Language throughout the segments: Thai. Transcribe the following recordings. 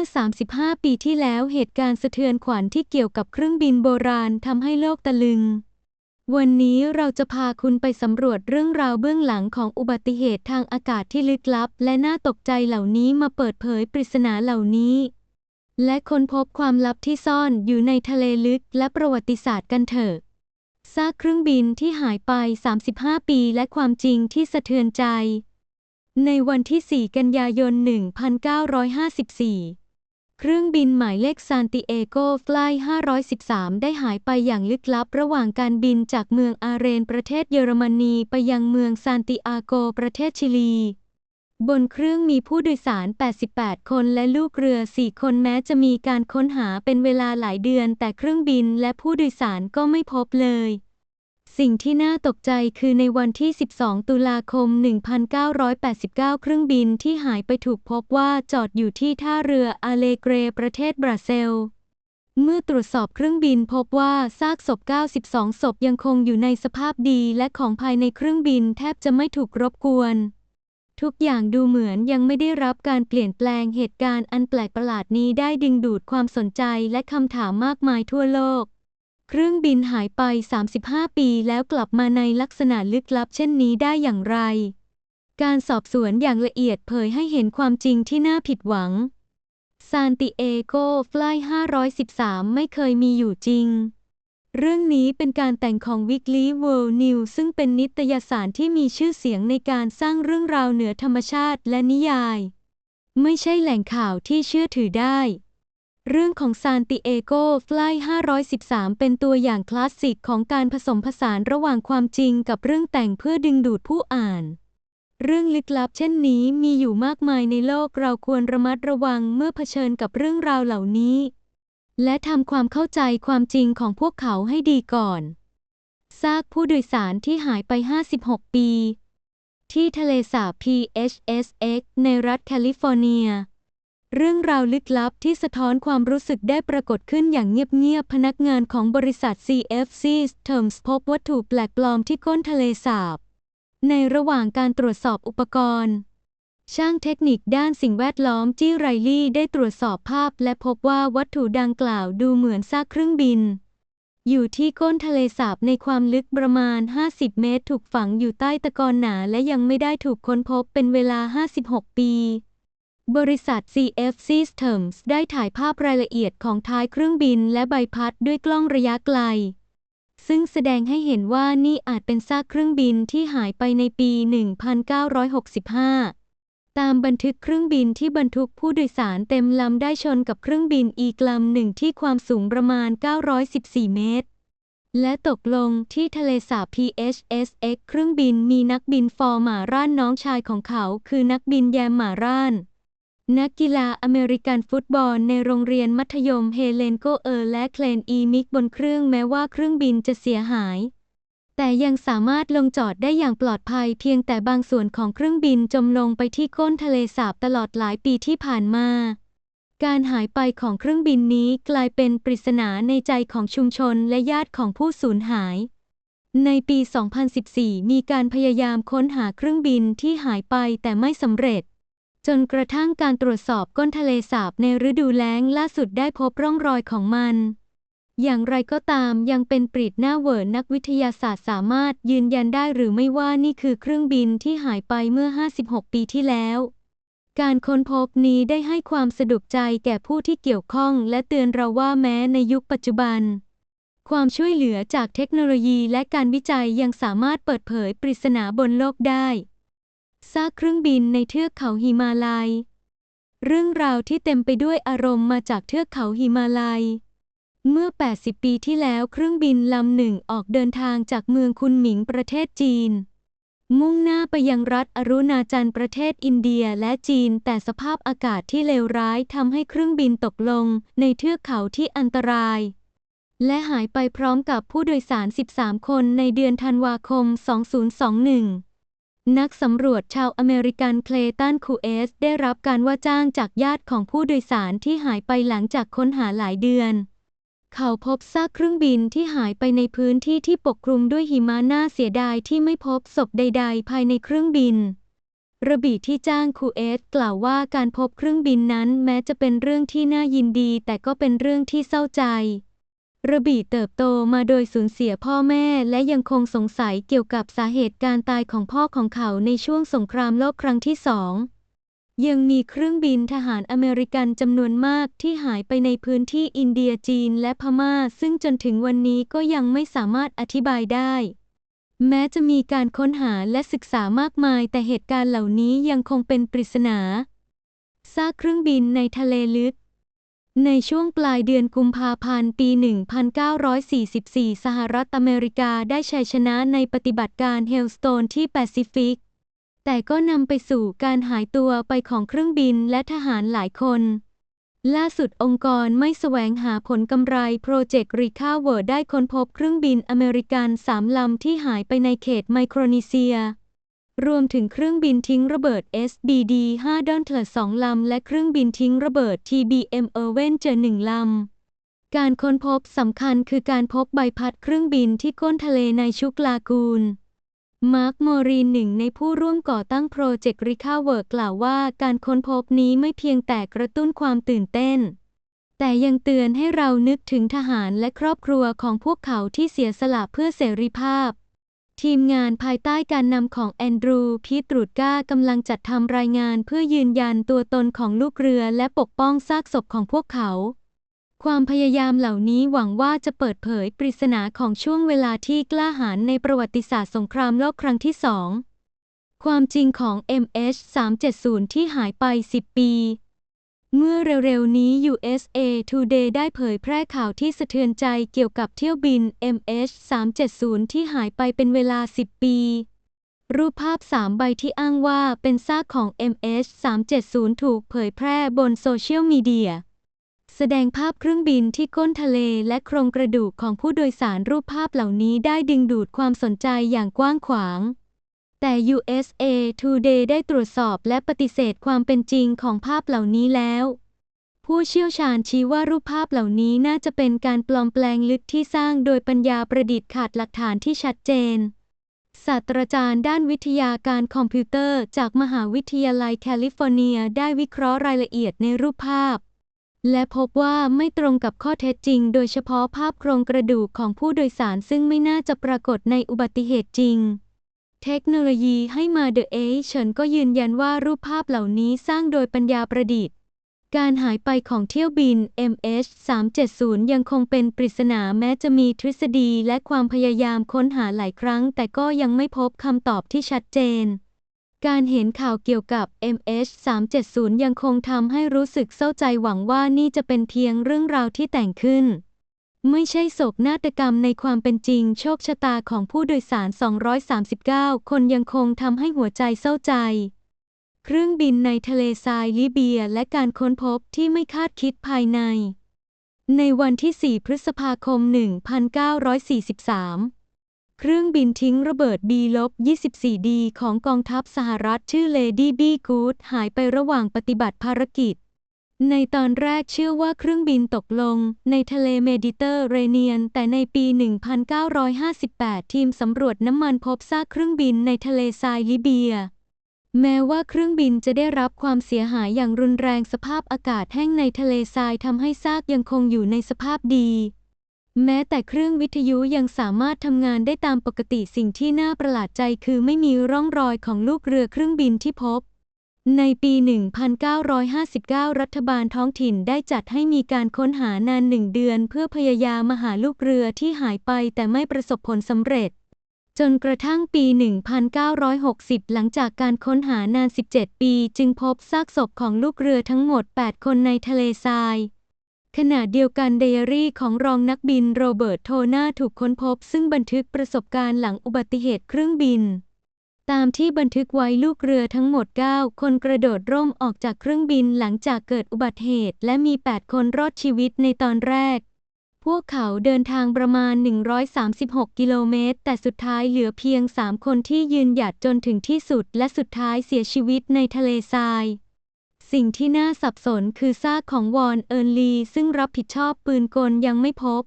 มื่อ 35 ปีที่แล้วเหตุการณ์สะเทือนขวัญที่เกี่ยวกับเครื่องบินโบราณทำให้โลกตะลึง วันนี้เราจะพาคุณไปสำรวจเรื่องราวเบื้องหลังของอุบัติเหตุทางอากาศที่ลึกลับ และน่าตกใจเหล่านี้มาเปิดเผยปริศนาเหล่านี้ และค้นพบความลับที่ซ่อนอยู่ในทะเลลึกและประวัติศาสตร์กันเถอะ ซากเครื่องบินที่หายไป 35 ปีและความจริงที่สะเทือนใจในวันที่ 4 กันยายน 1954 เครื่องบินหมายเลขซานติเอโกฟลาย513 ได้หายไปอย่างลึกลับ ระหว่างการบินจากเมืองอาเรนประเทศเยอรมนีไปยังเมืองซานติอาโกประเทศชิลี บนเครื่องมีผู้โดยสาร 88 คนและลูกเรือ 4 คนแม้จะมีการค้นหาเป็นเวลาหลายเดือน แต่เครื่องบินและผู้โดยสารก็ไม่พบเลย สิ่งที่น่าตกใจคือในวันที่ 12 ตุลาคม 1989 เครื่องบินที่หายไปถูกพบว่าจอดอยู่ที่ท่าเรืออาเลเกรประเทศบราเซลเมื่อตรวจสอบเครื่องบินพบว่าซากศพ 92 ศพยังคงอยู่ในสภาพดีและของภายในเครื่องบินแทบจะไม่ถูกรบกวน ทุกอย่างดูเหมือนยังไม่ได้รับการเปลี่ยนแปลงเหตุการณ์อันแปลกประหลาดนี้ได้ดึงดูดความสนใจและคำถามมากมายทั่วโลก เครื่องบินหายไป 35 ปีแล้วกลับมาในลักษณะลึกลับเช่นนี้ได้อย่างไร การสอบสวนอย่างละเอียดเผยให้เห็นความจริงที่น่าผิดหวัง ซานติเอโกฟลาย513 ไม่เคยมีอยู่จริง เรื่องนี้เป็นการแต่งของ Weekly World News ซึ่งเป็นนิตยสารที่มีชื่อเสียงในการสร้างเรื่องราวเหนือธรรมชาติและนิยาย ไม่ใช่แหล่งข่าวที่เชื่อถือได้ เรื่องของซานติเอโกฟลาย513 เป็นตัวอย่างคลาสสิกของการผสมผสานระหว่างความจริงกับเรื่องแต่งเพื่อดึงดูดผู้อ่าน เรื่องลึกลับเช่นนี้มีอยู่มากมายในโลกเราควรระมัดระวังเมื่อเผชิญกับเรื่องราวเหล่านี้ และทำความเข้าใจความจริงของพวกเขาให้ดีก่อน ซากผู้โดยสารที่หายไป 56 ปี ที่ทะเลสาบ PHSX ในรัฐแคลิฟอร์เนีย เรื่องราวลึกลับที่สะท้อนความรู้สึกได้ปรากฏขึ้นอย่างเงียบๆ พนักงานของบริษัท CFC Terms พบวัตถุแปลกปลอมที่ก้นทะเลสาบ ในระหว่างการตรวจสอบอุปกรณ์ ช่างเทคนิคด้านสิ่งแวดล้อมจี้ไรลี่ได้ตรวจสอบภาพ และพบว่าวัตถุดังกล่าวดูเหมือนซากเครื่องบิน อยู่ที่ก้นทะเลสาบในความลึกประมาณ 50 เมตร ถูกฝังอยู่ใต้ตะกอนหนาและยังไม่ได้ถูกค้นพบเป็นเวลา 56 ปี บริษัท CF Systems ได้ถ่ายภาพรายละเอียดของท้ายเครื่องบินและใบพัดด้วยกล้องระยะไกล ซึ่งแสดงให้เห็นว่านี่อาจเป็นซากเครื่องบินที่หายไปในปี 1965 ตามบันทึกเครื่องบินที่บรรทุกผู้โดยสารเต็มลำได้ชนกับเครื่องบินอีกลำหนึ่งที่ความสูงประมาณ 914 เมตร และตกลงที่ทะเลสาบ PHSX เครื่องบินมีนักบินฟอร์มาร่านน้องชายของเขา คือนักบินแยมมาร่าน นักกีฬาอเมริกันฟุตบอลในโรงเรียนมัธยมเฮเลนโกเออร์และเคลนอีมิกบนเครื่องแม้ว่าเครื่องบินจะเสียหาย แต่ยังสามารถลงจอดได้อย่างปลอดภัยเพียงแต่บางส่วนของเครื่องบินจมลงไปที่ก้นทะเลสาบตลอดหลายปีที่ผ่านมา การหายไปของเครื่องบินนี้กลายเป็นปริศนาในใจของชุมชนและญาติของผู้สูญหาย ในปี 2014 มีการพยายามค้นหาเครื่องบินที่หายไปแต่ไม่สำเร็จ จนกระทั่งการตรวจสอบก้นทะเลสาบในฤดูแล้งล่าสุดได้พบร่องรอยของมัน อย่างไรก็ตามยังเป็นปริดหน้าเหวอนักวิทยาศาสตร์สามารถยืนยันได้หรือไม่ว่านี่คือเครื่องบินที่หายไปเมื่อ 56 ปีที่แล้ว การค้นพบนี้ได้ให้ความสะดวกใจแก่ผู้ที่เกี่ยวข้อง และเตือนเราว่าแม้ในยุคปัจจุบัน ความช่วยเหลือจากเทคโนโลยีและการวิจัยยังสามารถเปิดเผยปริศนาบนโลกได้ ซากเครื่องบินในเทือกเขาหิมาลัย เรื่องราวที่เต็มไปด้วยอารมณ์มาจากเทือกเขาหิมาลัย เมื่อ 80 ปีที่แล้วเครื่องบินลำหนึ่งออกเดินทางจากเมืองคุนหมิงประเทศจีน มุ่งหน้าไปยังรัฐอรุณาจันประเทศอินเดียและจีน แต่สภาพอากาศที่เลวร้ายทำให้เครื่องบินตกลงในเทือกเขาที่อันตรายและหายไปพร้อมกับผู้โดยสาร 13 คนในเดือนธันวาคม 2021 นักสำรวจชาวอเมริกันเคลตันคูเอส ได้รับการว่าจ้างจากญาติของผู้โดยสารที่หายไปหลังจากค้นหาหลายเดือน เขาพบซากเครื่องบินที่หายไปในพื้นที่ที่ปกคลุมด้วยหิมะน่าเสียดายที่ไม่พบศพใด ๆ ภายในเครื่องบิน ระบีที่จ้างคูเอตกล่าวว่าการพบเครื่องบินนั้นแม้จะเป็นเรื่องที่น่ายินดี แต่ก็เป็นเรื่องที่เศร้าใจ ระบีเติบโตมาโดยสูญเสียพ่อแม่ และยังคงสงสัยเกี่ยวกับสาเหตุการตายของพ่อของเขาในช่วงสงครามโลกครั้งที่สอง ยังมีเครื่องบินทหารอเมริกันจำนวนมากที่หายไปในพื้นที่อินเดียจีนและพม่า ซึ่งจนถึงวันนี้ก็ยังไม่สามารถอธิบายได้ แม้จะมีการค้นหาและศึกษามากมาย แต่เหตุการณ์เหล่านี้ยังคงเป็นปริศนาซากเครื่องบินในทะเลลึก ในช่วงปลายเดือนกุมภาพันธ์ปี 1944 สหรัฐอเมริกาได้ชัยชนะในปฏิบัติการเฮลสโตนที่แปซิฟิก แต่ก็นำไปสู่การหายตัวไปของเครื่องบินและทหารหลายคน ล่าสุดองค์กรไม่แสวงหาผลกำไรโปรเจกต์รีคาเวอร์ได้ค้นพบเครื่องบินอเมริกันสามลำที่หายไปในเขตไมโครนีเซีย รวมถึงเครื่องบินทิ้งระเบิด SBD 5ดอนเทอร์สองลำ และเครื่องบินทิ้งระเบิด TBM เอเวนเจอหนึ่งลำ การค้นพบสำคัญคือการพบใบพัดเครื่องบินที่ก้นทะเลในชุกลากูน มาร์คมอรีนหนึ่งในผู้ร่วมก่อตั้งโปรเจกต์ริคาเวิร์กล่าวว่าการค้นพบนี้ไม่เพียงแต่กระตุ้นความตื่นเต้น แต่ยังเตือนให้เรานึกถึงทหารและครอบครัวของพวกเขาที่เสียสละเพื่อเสรีภาพ ทีมงานภายใต้การนำของแอนดรูพีตรูดก้ากำลังจัดทำรายงานเพื่อยืนยันตัวตนของลูกเรือและปกป้องซากศพของพวกเขา ความพยายามเหล่านี้หวังว่าจะเปิดเผยปริศนาของช่วงเวลาที่กล้าหาญในประวัติศาสตร์สงครามโลกครั้งที่สอง ความจริงของ MH370 ที่หายไป 10 ปี เมื่อเร็วๆนี้ USA Today ได้เผยแพร่ข่าวที่สะเทือนใจเกี่ยวกับเที่ยวบิน MH370 ที่หายไปเป็นเวลา 10 ปี รูปภาพ 3 ใบที่อ้างว่าเป็นซากของ MH370 ถูกเผยแพร่บนโซเชียลมีเดีย แสดงภาพเครื่องบินที่ก้นทะเลและโครงกระดูกของผู้โดยสารรูปภาพเหล่านี้ได้ดึงดูดความสนใจอย่างกว้างขวาง แต่ USA Today ได้ตรวจสอบและปฏิเสธความเป็นจริงของภาพเหล่านี้แล้ว ผู้เชี่ยวชาญชี้ว่ารูปภาพเหล่านี้น่าจะเป็นการปลอมแปลงลึกที่สร้างโดยปัญญาประดิษฐ์ขาดหลักฐานที่ชัดเจน ศาสตราจารย์ด้านวิทยาการคอมพิวเตอร์จากมหาวิทยาลัยแคลิฟอร์เนียได้วิเคราะห์รายละเอียดในรูปภาพ และพบว่าไม่ตรงกับข้อเท็จจริง โดยเฉพาะภาพโครงกระดูกของผู้โดยสารซึ่งไม่น่าจะปรากฏในอุบัติเหตุจริง เทคโนโลยีให้มาเดอะเอเฉินก็ยืนยันว่ารูปภาพเหล่านี้สร้างโดยปัญญาประดิษฐ์ การหายไปของเที่ยวบิน MH370 ยังคงเป็นปริศนาแม้จะมีทฤษฎีและความพยายามค้นหาหลายครั้ง แต่ก็ยังไม่พบคำตอบที่ชัดเจน การเห็นข่าวเกี่ยวกับ MH370 ยังคงทำให้รู้สึกเศร้าใจหวังว่านี่จะเป็นเพียงเรื่องราวที่แต่งขึ้น ไม่ใช่โศกนาฏกรรมในความเป็นจริง โชคชะตาของผู้โดยสาร 239 คนยังคงทำให้หัวใจเศร้าใจ เครื่องบินในทะเลทรายลิเบียและการค้นพบที่ไม่คาดคิดภายใน ในวันที่ 4 พฤษภาคม 1943เครื่องบินทิ้งระเบิด B-24D ของกองทัพสหรัฐชื่อ Lady B Good หายไประหว่างปฏิบัติภารกิจ ในตอนแรกเชื่อว่าเครื่องบินตกลง ในทะเลเมดิเตอร์เรเนียน แต่ในปี 1958 ทีมสำรวจน้ำมันพบซากเครื่องบินในทะเลทรายลิเบีย แม้ว่าเครื่องบินจะได้รับความเสียหายอย่างรุนแรงสภาพอากาศแห้งในทะเลทรายทำให้ซากยังคงอยู่ในสภาพดี แม้แต่เครื่องวิทยุยังสามารถทำงานได้ตามปกติสิ่งที่น่าประหลาดใจคือไม่มีร่องรอยของลูกเรือเครื่องบินที่พบ ในปี 1959 รัฐบาลท้องถิ่นได้จัดให้มีการค้นหานานหนึ่งเดือน เพื่อพยายามมาหาลูกเรือที่หายไปแต่ไม่ประสบผลสำเร็จ จนกระทั่งปี 1960 หลังจากการค้นหานาน 17 ปีจึงพบซากศพของลูกเรือทั้งหมด 8 คนในทะเลทราย ขณะเดียวกันไดอารี่ของรองนักบินโรเบิร์ตโทนาถูกค้นพบ ซึ่งบันทึกประสบการณ์หลังอุบัติเหตุเครื่องบิน ตามที่บันทึกไว้ลูกเรือทั้งหมด 9 คนกระโดดร่มออกจากเครื่องบินหลังจากเกิดอุบัติเหตุ และมี 8 คนรอดชีวิตในตอนแรก พวกเขาเดินทางประมาณ 136 กิโลเมตร แต่สุดท้ายเหลือเพียง 3 คนที่ยืนหยัดจนถึงที่สุด และสุดท้ายเสียชีวิตในทะเลทราย สิ่งที่น่าสับสนคือซากของวอนเอิร์นลี ซึ่งรับผิดชอบปืนกลยังไม่พบ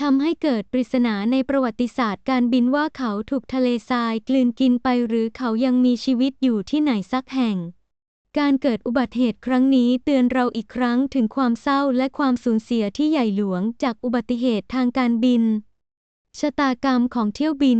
ทำให้เกิดปริศนาในประวัติศาสตร์การบินว่าเขาถูกทะเลทรายกลืนกินไปหรือเขายังมีชีวิตอยู่ที่ไหนสักแห่ง การเกิดอุบัติเหตุครั้งนี้เตือนเราอีกครั้งถึงความเศร้าและความสูญเสียที่ใหญ่หลวงจากอุบัติเหตุทางการบิน ชะตากรรมของเที่ยวบิน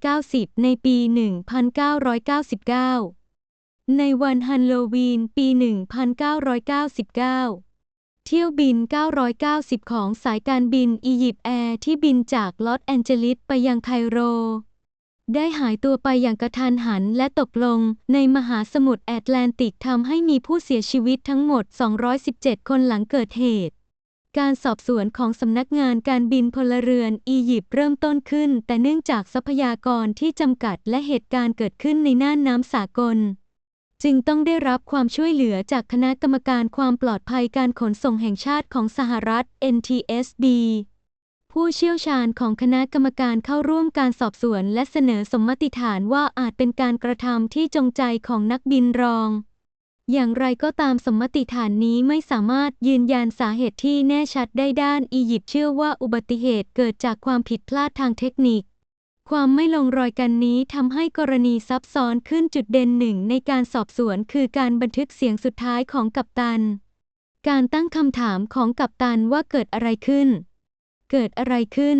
990 ในปี 1999 ในวันฮันโลวีน ปี 1999 เที่ยวบิน 990 ของสายการบินอียิปต์แอร์ที่บินจากลอสแอนเจลิสไปยังไคโร ได้หายตัวไปอย่างกระทันหันและตกลงในมหาสมุทรแอตแลนติกทำให้มีผู้เสียชีวิตทั้งหมด 217 คนหลังเกิดเหตุ การสอบสวนของสำนักงานการบินพลเรือนอียิปต์เริ่มต้นขึ้น แต่เนื่องจากทรัพยากรที่จำกัดและเหตุการณ์เกิดขึ้นในน่านน้ำสากล จึงต้องได้รับความช่วยเหลือจากคณะกรรมการความปลอดภัยการขนส่งแห่งชาติของสหรัฐ NTSB ผู้เชี่ยวชาญของคณะกรรมการเข้าร่วมการสอบสวนและเสนอสมมติฐานว่าอาจเป็นการกระทำที่จงใจของนักบินรอง อย่างไรก็ตามสมมติฐานนี้ไม่สามารถยืนยันสาเหตุที่แน่ชัดได้ด้านอียิปต์เชื่อว่าอุบัติเหตุเกิดจากความผิดพลาดทางเทคนิค ความไม่ลงรอยกันนี้ทำให้กรณีซับซ้อนขึ้นจุดเด่นหนึ่งในการสอบสวนคือการบันทึกเสียงสุดท้ายของกัปตัน การตั้งคำถามของกัปตันว่าเกิดอะไรขึ้น เกิดอะไรขึ้น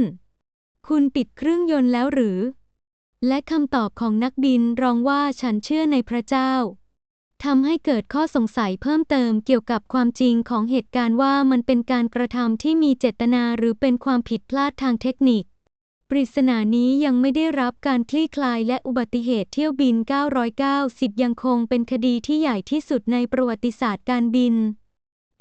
คุณปิดเครื่องยนต์แล้วหรือ และคำตอบของนักบินรองว่าฉันเชื่อในพระเจ้าทำให้เกิดข้อสงสัยเพิ่มเติมเกี่ยวกับความจริงของเหตุการณ์ว่ามันเป็นการกระทำที่มีเจตนาหรือเป็นความผิดพลาดทางเทคนิค ปริศนานี้ยังไม่ได้รับการคลี่คลายและอุบัติเหตุเที่ยวบิน 990 ยังคงเป็นคดีที่ใหญ่ที่สุดในประวัติศาสตร์การบิน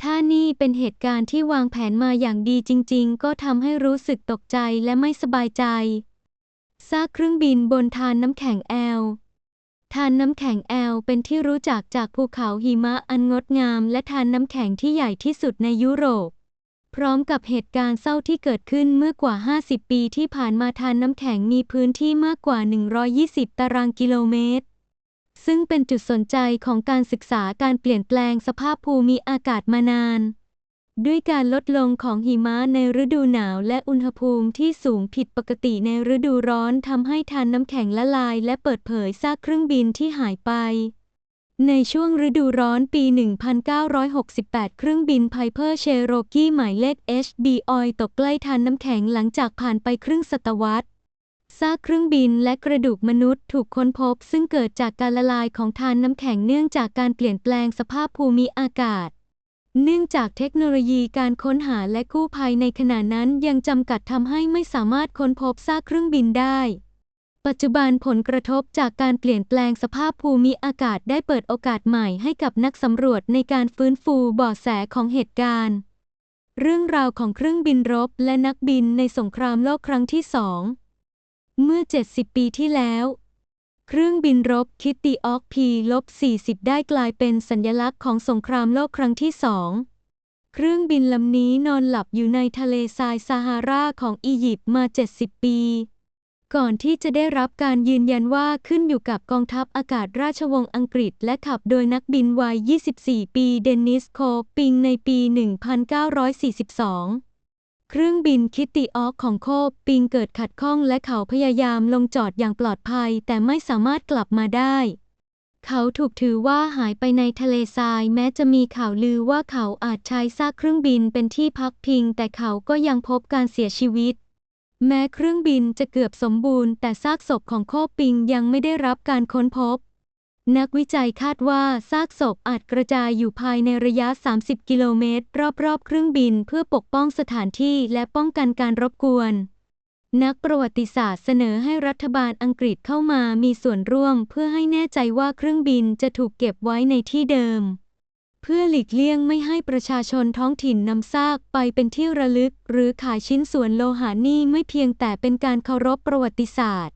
ถ้านี่เป็นเหตุการณ์ที่วางแผนมาอย่างดีจริง ๆ ก็ทำให้รู้สึกตกใจและไม่สบายใจ ซากเครื่องบินบนทานน้ำแข็งแอล ทานน้ำแข็งแอลเป็นที่รู้จักจากภูเขาหิมะอันงดงาม และทานน้ำแข็งที่ใหญ่ที่สุดในยุโรป พร้อมกับเหตุการณ์เศร้าที่เกิดขึ้นเมื่อกว่า 50 ปีที่ผ่านมาทานน้ำแข็งมีพื้นที่มากกว่า 120 ตารางกิโลเมตร ซึ่งเป็นจุดสนใจของการศึกษาการเปลี่ยนแปลงสภาพภูมิอากาศมานาน ด้วยการลดลงของหิมะในฤดูหนาวและอุณหภูมิที่สูงผิดปกติในฤดูร้อนทำให้ทานน้ำแข็งละลายและเปิดเผยซากเครื่องบินที่หายไป ในช่วงฤดูร้อนปี 1968 เครื่องบิน Piper Cherokee หมายเลข HB Oil ตกใกล้ทานน้ำแข็งหลังจากผ่านไปครึ่งศตวรรษ ซากเครื่องบินและกระดูกมนุษย์ถูกค้นพบ ซึ่งเกิดจากการละลายของทานน้ำแข็งเนื่องจากการเปลี่ยนแปลงสภาพภูมิอากาศ เนื่องจากเทคโนโลยีการค้นหาและกู้ภัยในขณะนั้นยังจำกัดทำให้ไม่สามารถค้นพบซากเครื่องบินได้ ปัจจุบันผลกระทบจากการเปลี่ยนแปลงสภาพภูมิอากาศได้เปิดโอกาสใหม่ให้กับนักสำรวจในการฟื้นฟูบาะแสของเหตุการณ์ เรื่องราวของเครื่องบินรบและนักบินในสงครามโลกครั้งที่สอง เมื่อ 70 ปีที่แล้ว เครื่องบินรบคิตตี้ออกพีลบ40 ได้กลายเป็นสัญลักษณ์ของสงครามโลกครั้งที่สอง เครื่องบินลำนี้นอนหลับอยู่ในทะเลทรายซาฮาราของอียิปต์มา 70 ปี ก่อนที่จะได้รับการยืนยันว่าขึ้นอยู่กับกองทัพอากาศราชวงศ์อังกฤษ และขับโดยนักบินวัย 24 ปีเดนนิสโคปิงในปี 1942เครื่องบินคิตติออกของโคบปิงเกิดขัดข้องและเขาพยายามลงจอดอย่างปลอดภัย แต่ไม่สามารถกลับมาได้ เขาถูกถือว่าหายไปในทะเลทรายแม้จะมีข่าวลือว่าเขาอาจใช้ซากเครื่องบินเป็นที่พักพิง แต่เขาก็ยังพบการเสียชีวิต แม้เครื่องบินจะเกือบสมบูรณ์แต่ซากศพของโคปิงยังไม่ได้รับการค้นพบ นักวิจัยคาดว่าซากศพอาจกระจายอยู่ภายในระยะ 30 กิโลเมตร รอบๆ เครื่องบินเพื่อปกป้องสถานที่และป้องกันการรบกวน นักประวัติศาสตร์เสนอให้รัฐบาลอังกฤษเข้ามามีส่วนร่วมเพื่อให้แน่ใจว่าเครื่องบินจะถูกเก็บไว้ในที่เดิม พื่อหลีกเลี่ยงไม่ให้ประชาชนท้องถิ่นนำซากไปเป็นที่ระลึก หรือขายชิ้นส่วนโลหะนี่ไม่เพียงแต่เป็นการเคารพประวัติศาสตร์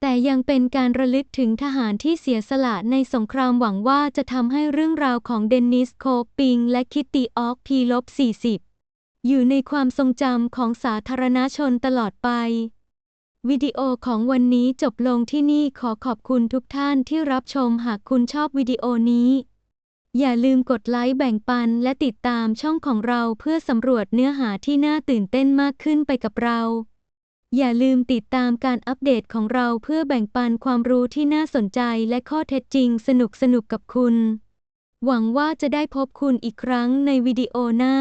แต่ยังเป็นการระลึกถึงทหารที่เสียสละในสงครามหวังว่าจะทำให้เรื่องราวของเดนนิสโคปิง และคิตติออกพีลบ40 อยู่ในความทรงจำของสาธารณชนตลอดไปวิดีโอของวันนี้จบลงที่นี่ขอขอบคุณทุกท่านที่รับชมหากคุณชอบวิดีโอนี้ อย่าลืมกดไลค์แบ่งปันและติดตามช่องของเราเพื่อสำรวจเนื้อหาที่น่าตื่นเต้นมากขึ้นไปกับเรา อย่าลืมติดตามการอัปเดตของเราเพื่อแบ่งปันความรู้ที่น่าสนใจและข้อเท็จจริงสนุกสนุกกับคุณ หวังว่าจะได้พบคุณอีกครั้งในวิดีโอหน้า